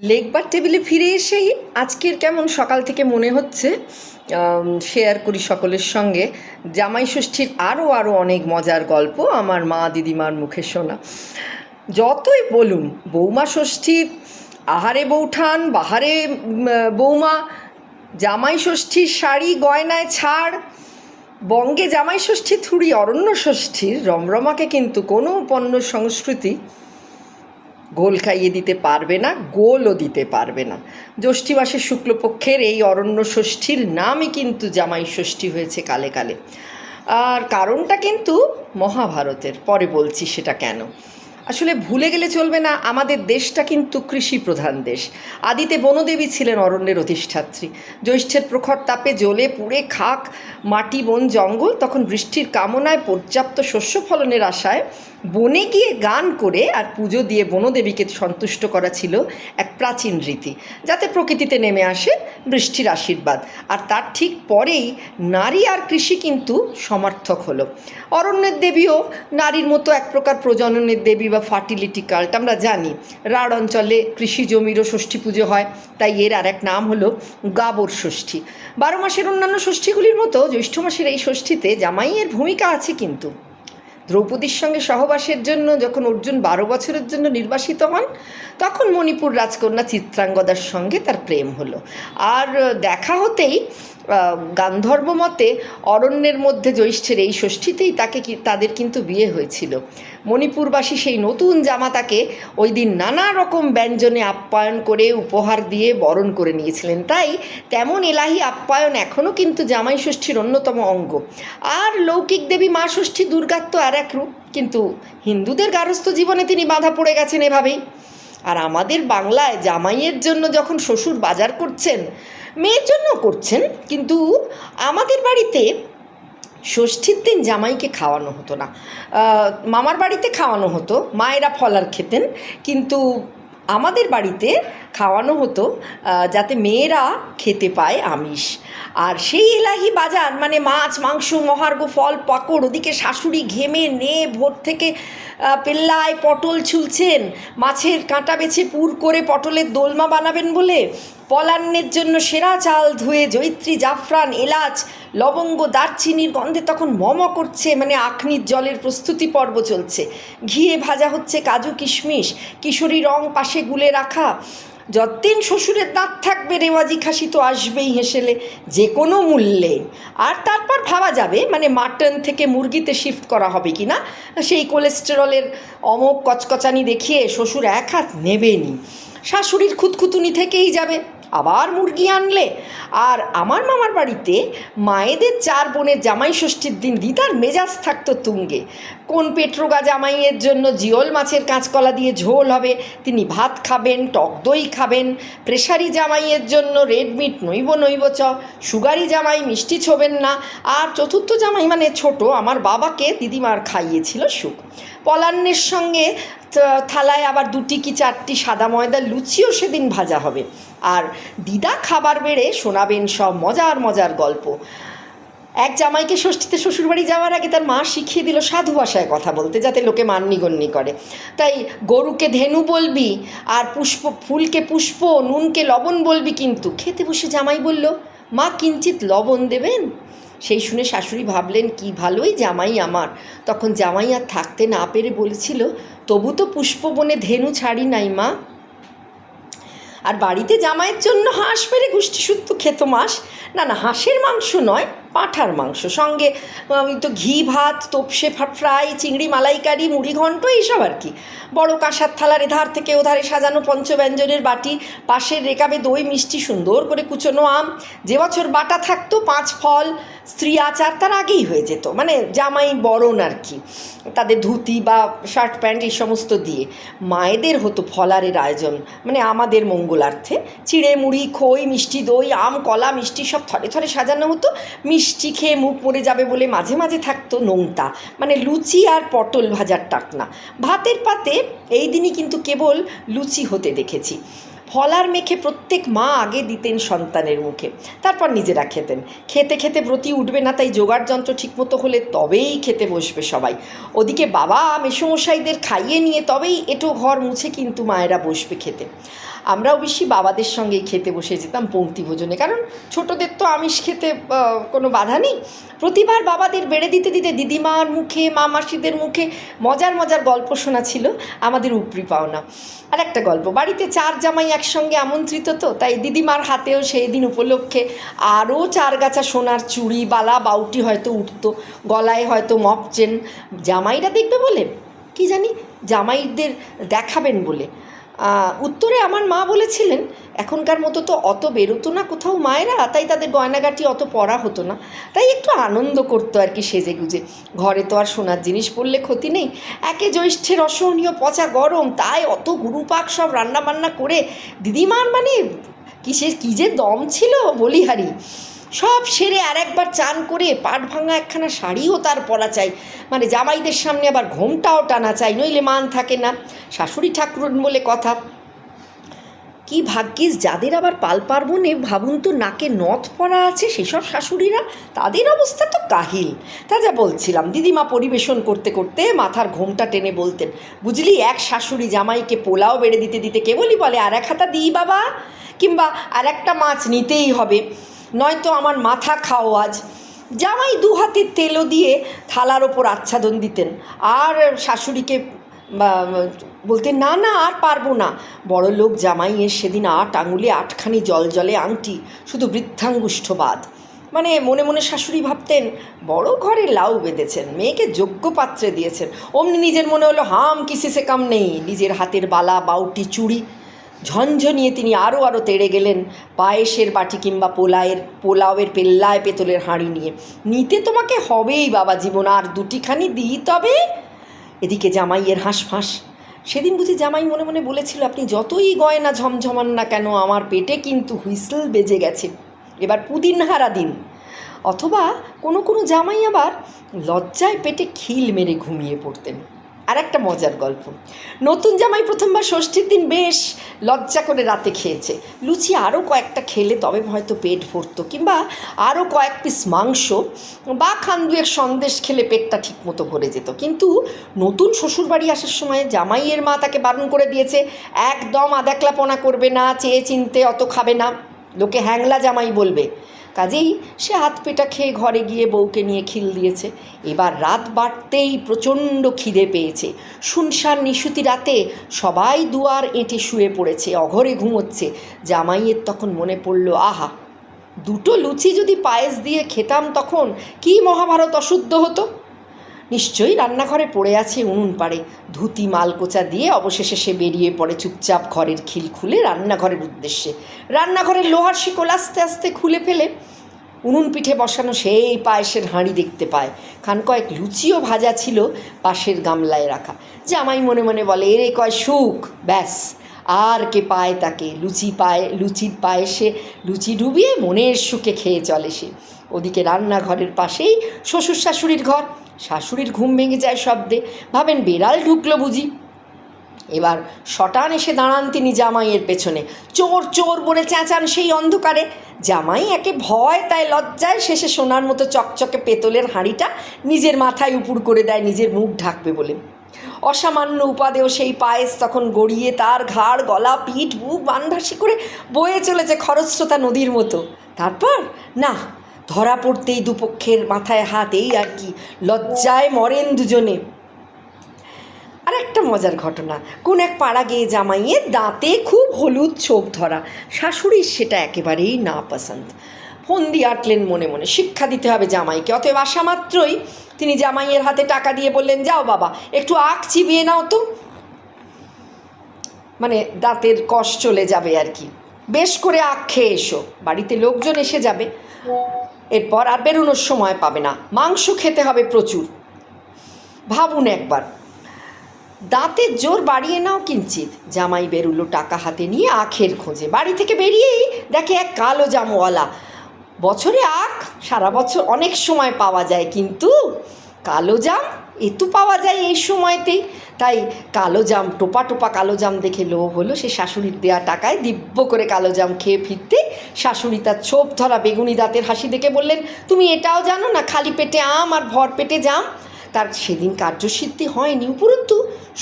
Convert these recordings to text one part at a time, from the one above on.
লেকবার টেবিলে ফিরে এসেই আজকের কেমন সকাল থেকে মনে হচ্ছে? শেয়ার করি সকলের সঙ্গে। জামাই ষষ্ঠীর আরও আরও অনেক মজার গল্প আমার মা দিদিমার মুখে শোনা। যতই বলুন, বৌমা ষষ্ঠী আহারে বৌঠান, বাহারে বৌমা, জামাই ষষ্ঠীর শাড়ি গয়নায় ছাড়, বঙ্গে জামাই ষষ্ঠী থুড়ি অরণ্য ষষ্ঠীর রমরমাকে কিন্তু কোনো পণ্য সংস্কৃতি গোল খাইয়ে দিতে পারবে না, গোলও দিতে পারবে না। জ্যৈষ্ঠী মাসের শুক্লপক্ষের এই অরণ্য ষষ্ঠীর নামই কিন্তু জামাই ষষ্ঠী হয়েছে কালে কালে। আর কারণটা কিন্তু মহাভারতের, পরে বলছি সেটা কেন। আসলে ভুলে গেলে চলবে না, আমাদের দেশটা কিন্তু কৃষি প্রধান দেশ। আদিতে বনদেবী ছিলেন অরণ্যের অধিষ্ঠাত্রী। জ্যৈষ্ঠের প্রখর তাপে জ্বলে পুড়ে খাক, মাটি, বন, জঙ্গল, তখন বৃষ্টির কামনায় পর্যাপ্ত শস্য ফলনের আশায় বনে গিয়ে গান করে আর পুজো দিয়ে বনদেবীকে সন্তুষ্ট করা ছিল এক প্রাচীন রীতি, যাতে প্রকৃতিতে নেমে আসে বৃষ্টির আশীর্বাদ। আর তার ঠিক পরেই নারী আর কৃষি কিন্তু সমার্থক হলো। অরণ্যের দেবীও নারীর মতো এক প্রকার প্রজননের দেবী বা ফার্টিলিটি কাল্ট। আমরা জানি, রাঢ় অঞ্চলে কৃষি জমিরও ষষ্ঠী পুজো হয়, তাই এর আর এক নাম হলো গাবর ষষ্ঠী। বারো মাসের অন্যান্য ষষ্ঠীগুলির মতো জ্যৈষ্ঠ মাসের এই ষষ্ঠীতে জামাইয়ের ভূমিকা আছে কিন্তু। দ্রৌপদীর সঙ্গে সহবাসের জন্য যখন অর্জুন বারো বছরের জন্য নির্বাসিত হন, তখন মণিপুর রাজকন্যা চিত্রাঙ্গদার সঙ্গে তার প্রেম হলো। আর দেখা হতেই গান্ধর্ব মতে অরণ্যের মধ্যে জ্যৈষ্ঠের এই ষষ্ঠীতেই তাকে তাদের কিন্তু বিয়ে হয়েছিল। মণিপুরবাসী সেই নতুন জামাতাকে ওই দিন নানা রকম ব্যঞ্জনে আপ্যায়ন করে উপহার দিয়ে বরণ করে নিয়েছিলেন। তাই তেমন এলাহি আপ্যায়ন এখনও কিন্তু জামাই ষষ্ঠীর অন্যতম অঙ্গ। আর লৌকিক দেবী মা ষষ্ঠী দুর্গার তো আর এক রূপ। কিন্তু হিন্দুদের গারস্থ জীবনে তিনি বাধা পড়ে গেছেন এভাবেই। আর আমাদের বাংলায় জামাইয়ের জন্য যখন শ্বশুর বাজার করছেন, মেয়ের জন্য করছেন, কিন্তু আমাদের বাড়িতে ষষ্ঠীর দিন জামাইকে খাওয়ানো হতো না। মামার বাড়িতে খাওয়ানো হতো, মায়েরা ফলার খেতেন, কিন্তু আমাদের বাড়িতে খাওয়ানো হতো যাতে মেয়েরা খেতে পায় আমিষ। আর সেই এলাহি বাজার মানে মাছ, মাংস, মহার্ঘ, ফল, পাকড়, ওদিকে শাশুড়ি ঘেমে নে ভোর থেকে পেল্লায় পটল ছুলছেন, মাছের কাঁটা বেছে পুর করে পটলের দোলমা বানাবেন বলে পলান্নের জন্য সেরা চাল ধুয়ে জৈত্রী জাফরান, এলাচ, লবঙ্গ, দারচিনির গন্ধে তখন মম করছে মানে আখনির জলের প্রস্তুতি পর্ব চলছে। ঘিয়ে ভাজা হচ্ছে কাজু কিশমিশ, কিশোরী রং পাশে গুলে রাখা। যতদিন শ্বশুরের দাঁত থাকবে, রেওয়াজি খাসি তো আসবেই হেসেলে যে কোনো মূল্যে। আর তারপর ভাবা যাবে মানে মাটন থেকে মুরগিতে শিফট করা হবে কি না? সেই কোলেস্টেরলের অমক কচকচানি দেখিয়ে শ্বশুর এক হাত নেবেনি শাশুড়ির খুঁতখুতুনি থেকেই যাবে। আবার মুরগি আনলে। আর আমার মামার বাড়িতে মায়েদের চার বোনের জামাই ষষ্ঠীর দিন দিদার মেজাজ থাকতো তুঙ্গে। কোন পেট্রোগা জামাইয়ের জন্য জিওল মাছের কাঁচকলা দিয়ে ঝোল হবে, তিনি ভাত খাবেন, টক দই খাবেন প্রেশারি জামাইয়ের জন্য রেড মিট নইব নইব চ, সুগারি জামাই মিষ্টি ছোবেন না, আর চতুর্থ জামাই মানে ছোট আমার বাবাকে দিদিমার খাইয়েছিল সুখ। পলান্নের সঙ্গে থালায় আবার দুটি কি চারটি সাদা ময়দার লুচিও সেদিন ভাজা হবে। আর দিদা খাবার বেড়ে শোনাবেন সব মজার মজার গল্প। এক জামাইকে ষষ্ঠীতে শ্বশুরবাড়ি যাওয়ার আগে তার মা শিখিয়ে দিল সাধু ভাষায় কথা বলতে, যাতে লোকে মান্যিগণ্যি করে। তাই গরুকে ধেনু বলবি আর পুষ্প, ফুলকে পুষ্প, নুনকে লবণ বলবি কিন্তু। খেতে বসে জামাই বলল, মা কিঞ্চিত লবণ দেবেন? সেই শুনে শাশুড়ি ভাবলেন, কি ভালোই জামাই আমার। তখন জামাই আর থাকতে না পেরে বলেছিল, তবু তো পুষ্পবনে ধেনু ছাড়ি নাই মা। আর বাড়িতে জামাইয়ের জন্য হাঁস মেরে গুষ্টি খেত মাস। না না, হাঁসের মাংস নয়, পাঁঠার মাংস। সঙ্গে ওই তো ঘি, ভাত, তোপসে ফ্রাই, চিংড়ি, মালাইকারি, মুড়ি ঘন্ট, এইসব আর কি। বড় কাঁসার থালার এধার থেকে ওধারে সাজানো পঞ্চব্যঞ্জনের বাটি, পাশের রেকাবে দই মিষ্টি সুন্দর করে কুচনো আম। যে বছর বাটা থাকতো, পাঁচ ফল স্ত্রী আচার তার আগেই হয়ে যেত। মানে জামাই বরণ আর কি। তাদের ধুতি বা শার্ট প্যান্ট এই সমস্ত দিয়ে। মায়েদের হতো ফলারের আয়োজন। মানে আমাদের মঙ্গলার্থে। চিড়ে মুড়ি, খই, মিষ্টি দই, আম, কলা, মিষ্টি সব থরে থরে সাজানো হতো। মিষ্টি খেয়ে মুখ মরে যাবে বলে মাঝে মাঝে থাকতো নোংতা। মানে লুচি আর পটল ভাজার টাকনা। ভাতের পাতে এই দিনই কিন্তু কেবল লুচি হতে দেখেছি। ফলার মেখে প্রত্যেক মা আগে দিতেন সন্তানের মুখে, তারপর নিজেরা খেতেন। খেতে খেতে ব্রতি উঠবে না তাই জোগাড় যন্ত্র ঠিকমতো হলে তবেই খেতে বসবে সবাই। ওদিকে বাবা, মেসমশাইদের খাইয়ে নিয়ে তবেই এটো ঘর মুছে কিন্তু মায়েরা বসবে খেতে। আমরাও বেশি বাবাদের সঙ্গেই খেতে বসে যেতাম পঙ্ক্তি ভোজনে। কারণ ছোটদের তো আমিষ খেতে কোনো বাধা নেই। প্রতিবার বাবাদের বেড়ে দিতে দিতে দিদিমার মুখে মা মাসিদের মুখে মজার মজার গল্প শোনা ছিল আমাদের উপরি পাওনা। আর একটা গল্প, বাড়িতে চার জামাই একসঙ্গে আমন্ত্রিত তো, তাই দিদিমার হাতেও সেই দিন উপলক্ষে আরও চার গাছা সোনার চুড়ি, বালা, বাউটি হয়তো উঠতো, গলায় হয়তো মপ চেন জামাইরা দেখবে বলে, কি জানি? জামাইদের দেখাবেন বলে। উত্তরে আমার মা বলেছিলেন, এখনকার মতো তো অত বেরোতো না কোথাও মায়েরা, তাই তাদের গয়নাগাটি অত পরা হতো না। তাই একটু আনন্দ করতো আর কি সেজে গুজে ঘরে তো আর সোনার জিনিস পড়লে ক্ষতি নেই। একে জ্যৈষ্ঠের অসহনীয় পচা গরম, তাই অত গুরুপাক সব রান্না বান্না করে, দিদিমার মানে কিসের কী যে দম ছিল বলিহারি সব সেরে আর একবার চান করে পাট ভাঙা একখানা শাড়িও তার পরা চাই। মানে জামাইদের সামনে আবার ঘোমটাও টানা চাই, নইলে মান থাকে না। শাশুড়ি ঠাকুরন বলে কথা। কি ভাগ্যিস যাদের আবার পাল পার্বণে ভাবুন তো নাকে নথ পরা আছে সেসব শাশুড়িরা, তাদের অবস্থা তো কাহিল। তা যা বলছিলাম, দিদিমা পরিবেশন করতে করতে মাথার ঘোমটা টেনে বলতেন, বুঝলি, এক শাশুড়ি জামাইকে পোলাও বেড়ে দিতে দিতে কেবলই বলে আর এক হাতা দিই বাবা, কিংবা আর একটা মাছ নিতেই হবে। নয়তো আমার মাথা খাও আজ। জামাই দু হাতের তেলও দিয়ে থালার ওপর আচ্ছাদন দিতেন। আর শাশুড়িকে, বা বলতেন না না, আর পারব না। বড় লোক জামাইয়ের সেদিন আট আঙুলে, আটখানি জল জলে আংটি, শুধু বৃদ্ধাঙ্গুষ্ঠ বাদ মানে মনে মনে শাশুড়ি ভাবতেন, বড় ঘরে লাউ বেঁধেছেন, মেয়েকে যোগ্য পাত্রে দিয়েছেন। অমনি নিজের মনে হলো, হাম, কিসি সে কাম নেই? নিজের হাতের বালা, বাউটি, চুড়ি ঝনঝনিয়ে তিনি আরও আরও তেড়ে গেলেন পায়েসের বাটি কিংবা পোলায়ের, পোলাওয়ের পেল্লায় পেতলের হাঁড়ি নিয়ে। নিতে তোমাকে হবেই বাবা জীবন, আর দুটিখানি দিই তবে? এদিকে জামাইয়ের হাঁসফাঁস। সেদিন বুঝি জামাই মনে মনে বলেছিল, আপনি যতই গয়না ঝমঝমান না কেন, আমার পেটে কিন্তু হুইসেল বেজে গেছে। এবার পুদিন হারা দিন। অথবা কোনো কোনো জামাই আবার লজ্জায় পেটে খিল মেরে ঘুমিয়ে পড়তেন। আর একটা মজার গল্প। নতুন জামাই প্রথমবার ষষ্ঠীর দিন বেশ লজ্জা করে রাতে খেয়েছে। লুচি আরও কয়েকটা খেলে তবে হয়তো পেট ভরতো কিংবা আরও কয়েক পিস মাংস বা খান খান্দুয়ের সন্দেশ খেলে পেটটা ঠিকমতো ভরে যেত। কিন্তু নতুন শ্বশুরবাড়ি আসার সময় জামাইয়ের মা তাকে বারণ করে দিয়েছে, একদম আদাকলাপনা করবে না চেয়ে চিনতে অত খাবে না। লোকে হ্যাংলা জামাই বলবে কাজেই সে হাত পেটা খেয়ে ঘরে গিয়ে বউকে নিয়ে খিল দিয়েছে। এবার রাত বাড়তেই প্রচণ্ড খিদে পেয়েছে। শুনশান নিশুতি রাতে সবাই দুয়ার এঁটে শুয়ে পড়েছে, অঘরে ঘুমোচ্ছে। জামাইয়ের তখন মনে পড়ল, আহা, দুটো লুচি যদি পায়েস দিয়ে খেতাম তখন কি মহাভারত অশুদ্ধ হতো? নিশ্চয়ই রান্নাঘরে পড়ে আছে উনুন পাড়ে। ধুতি, মালকোচা দিয়ে অবশেষে সে বেরিয়ে পড়ে চুপচাপ ঘরের খিল খুলে রান্নাঘরের উদ্দেশ্যে। রান্নাঘরের লোহার শিকল আস্তে আস্তে খুলে ফেলে। উনুন পিঠে বসানো সেই পায়েসের হাঁড়ি দেখতে পায়। খান কয়েক লুচিও ভাজা ছিল পাশের গামলায় রাখা। জামাই মনে মনে বলে, এরে কয় সুখ, ব্যাস। আর কে পায় তাকে? লুচি পায়ে, লুচির পায়েসে লুচি ডুবিয়ে মনের সুখে খেয়ে চলে সে। ওদিকে রান্নাঘরের পাশেই শ্বশুর শাশুড়ির ঘর। শাশুড়ির ঘুম ভেঙে যায় শব্দে। ভাবেন বেড়াল ঢুকলো বুঝি। এবার শটান এসে দাঁড়ান তিনি জামাইয়ের পেছনে। চোর চোর বলে চেঁচান সেই অন্ধকারে। জামাই একে ভয় তাই লজ্জায় শেষে সোনার মতো চকচকে পেতলের হাঁড়িটা নিজের মাথায় উপুর করে দেয়, নিজের মুখ ঢাকবে বলে। অসামান্য উপাদেয় সেই পায়েস তখন গড়িয়ে তার ঘাড়, গলা, পিঠ, বুক বানভাসি করে বয়ে চলেছে খরস্রোতা নদীর মতো। তারপর? না ধরা পড়তেই দুপক্ষের মাথায় হাত, এই আর কি। লজ্জায় মরেন দুজনে। আর একটা মজার ঘটনা। কোন এক পাড়া গিয়ে জামাইয়ে দাঁতে খুব হলুদ ছোপ ধরা। শাশুড়ির সেটা একেবারেই না পছন্দ ফন্দি আটলেন মনে মনে। শিক্ষা দিতে হবে জামাইকে। অতএব আসা মাত্রই তিনি জামাইয়ের হাতে টাকা দিয়ে বললেন, যাও বাবা, একটু আখ চিবিয়ে নাও তো। মানে দাঁতের কষ চলে যাবে আর কি। বেশ করে আখ খেয়ে এসো। বাড়িতে লোকজন এসে যাবে। এরপর আর বেরোনোর সময় পাবে না। মাংস খেতে হবে প্রচুর। ভাবুন একবার। দাঁতের জোর বাড়িয়ে নাও কিঞ্চিত জামাই বেরুলো টাকা হাতে নিয়ে আখের খোঁজে। বাড়ি থেকে বেরিয়েই দেখে এক কালো জামওয়ালা। বছরে আখ সারা বছর অনেক সময় পাওয়া যায়, কিন্তু কালো জাম? এ তো পাওয়া যায় এই সময়তেই। তাই কালো জাম, টোপা টোপা কালো জাম দেখে লোভ হলো। সে শাশুড়ির দেয়া টাকায় দিব্য করে কালো জাম খেয়ে ফিরতে শাশুড়ি তার ছোপ ধরা বেগুনি দাঁতের হাসি দেখে বললেন, তুমি এটাও জানো না, খালি পেটে আম আর ভর পেটে জাম? তার সেদিন কার্যসিদ্ধি হয়নি, উপরন্তু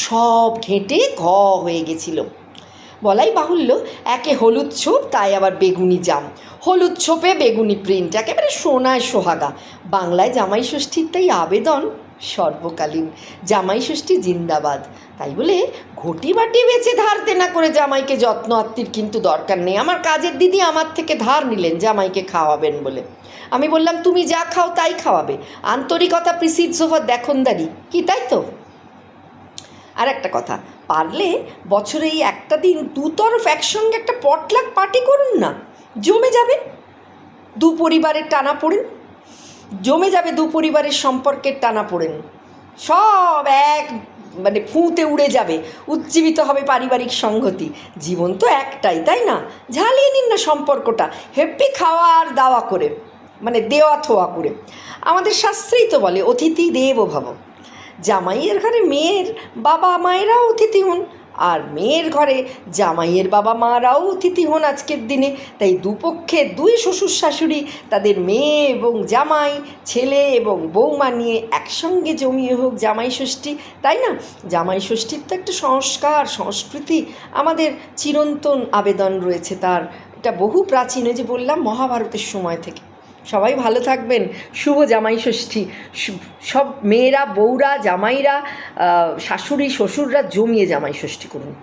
সব ঘেঁটে ঘ হয়ে গেছিল। বলাই বাহুল্য, একে হলুদ ছোপ তাই আবার বেগুনি জাম। হলুদ ছোপে বেগুনি প্রিন্ট একেবারে সোনায় সোহাগা। বাংলায় জামাই ষষ্ঠীর তাই আবেদন সর্বকালীন। জামাই ষষ্ঠী জিন্দাবাদ। তাই বলে ঘটি বাটি বেচে ধার দেনা করে জামাইকে যত্ন আত্মীর কিন্তু দরকার নেই। আমার কাজের দিদি আমার থেকে ধার নিলেন, জামাইকে খাওয়াবেন বলে। আমি বললাম, তুমি যা খাও তাই খাওয়াবে। আন্তরিকতা প্রিসিড সোফার দেখনদারি। কি তাই তো? আর একটা কথা, পারলে বছরে এই একটা দিন দু তরফ একসঙ্গে একটা পটলাক পার্টি করুন না। জমে যাবে। দু পরিবারের টানা পড়েন। জমে যাবে দু পরিবারের সম্পর্কের টানা পড়েন। সব এক মানে ফুঁতে উড়ে যাবে। উজ্জীবিত হবে পারিবারিক সংহতি। জীবন তো একটাই, তাই না? ঝালিয়ে নিন না সম্পর্কটা। হেব্বি খাওয়া আর দাওয়া করে মানে দেওয়া থোয়া করে। আমাদের শাস্ত্রেই তো বলে, অতিথি দেব ভব। জামাইয়ের ঘরে মেয়ের বাবা মায়েরাও অতিথি হন, আর মেয়ের ঘরে জামাইয়ের বাবা মারাও অতিথি হন আজকের দিনে। তাই দুপক্ষে দুই শ্বশুর শাশুড়ি তাদের মেয়ে এবং জামাই, ছেলে এবং বৌমা নিয়ে একসঙ্গে জমিয়ে হোক জামাই ষষ্ঠী। তাই না? জামাই ষষ্ঠীর তো একটা সংস্কার, সংস্কৃতি আমাদের চিরন্তন আবেদন রয়েছে তার। এটা বহু প্রাচীন যে বললাম, মহাভারতের সময় থেকে। সবাই ভালো থাকবেন। শুভ জামাই ষষ্ঠী। সব মেয়েরা, বউরা, জামাইরা শাশুড়ি, শ্বশুররা জমিয়ে জামাই ষষ্ঠী করুন।